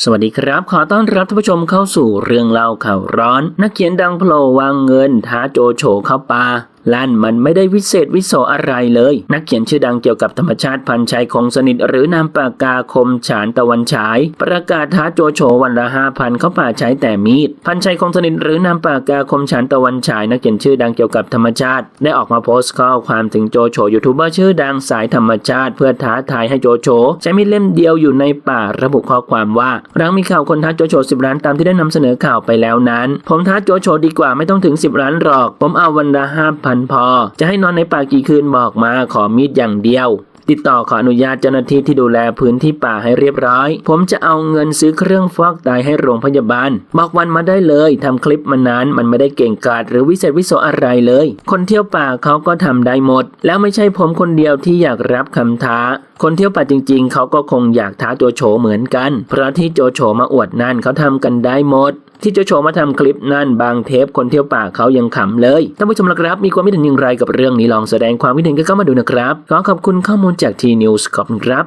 สวัสดีครับ ขอต้อนรับท่านผู้ชมเข้าสู่เรื่องเล่าข่าวร้อน นักเขียนดังโผล่วางเงินท้าโจโฉเข้าป่า ลั่นมันไม่ได้วิเศษวิโสอะไรเลย นักเขียนชื่อดังเกี่ยวกับธรรมชาติพันชัยคงสนิทหรือนามปากกาคมฉานตะวันฉาย ประกาศท้าโจโฉวันละห้าพันเขาป่าใช้แต่มีด พันชัยคงสนิทหรือนามปากกาคมฉานตะวันฉายนักเขียนชื่อดังเกี่ยวกับธรรมชาติ ได้ออกมาโพสต์ข้อความถึงโจโฉยูทูบเบอร์ชื่อดังสายธรรมชาติ เพื่อท้าทายให้โจโฉใช้มีดเล่มเดียวอยู่ในป่าระบุข้อความว่าหลังมีข่าวคนท้าโจโฉสิบล้านตามที่ได้นำเสนอข่าวไปแล้วนั้น ผมท้าโจโฉดีกว่าไม่ต้องถึง10ล้านหรอก ผมเอาวันละห้าพันพอ จะให้นอนในป่ากี่คืนบอกมาขอมีดอย่างเดียว ติดต่อขออนุญาตเจ้าหน้าที่ที่ดูแลพื้นที่ป่าให้เรียบร้อย ผมจะเอาเงินซื้อเครื่องฟอกไตให้โรงพยาบาล บอกวันมาได้เลยทำคลิปมานานมันไม่ได้เก่งกาจหรือวิเศษวิโสอะไรเลย คนเที่ยวป่าเขาก็ทำได้หมด แล้วไม่ใช่ผมคนเดียวที่อยากรับคำท้า คนเที่ยวป่าจริง ๆ เขาก็คงอยากท้าโจโฉเหมือนกัน เพราะที่โจโฉมาอวดนั่นเขาทำกันได้หมดที่โจโฉมาทำคลิปนั่นบางเทปคนเที่ยวป่าเขายังขำเลย ท่านผู้ชมละครับ มีความคิดเห็นอย่างไรกับเรื่องนี้ลองแสดงความคิดเห็นกันเข้ามาดูนะครับ ขอขอบคุณข้อมูลจากทีนิวส์ขอบคุณครับ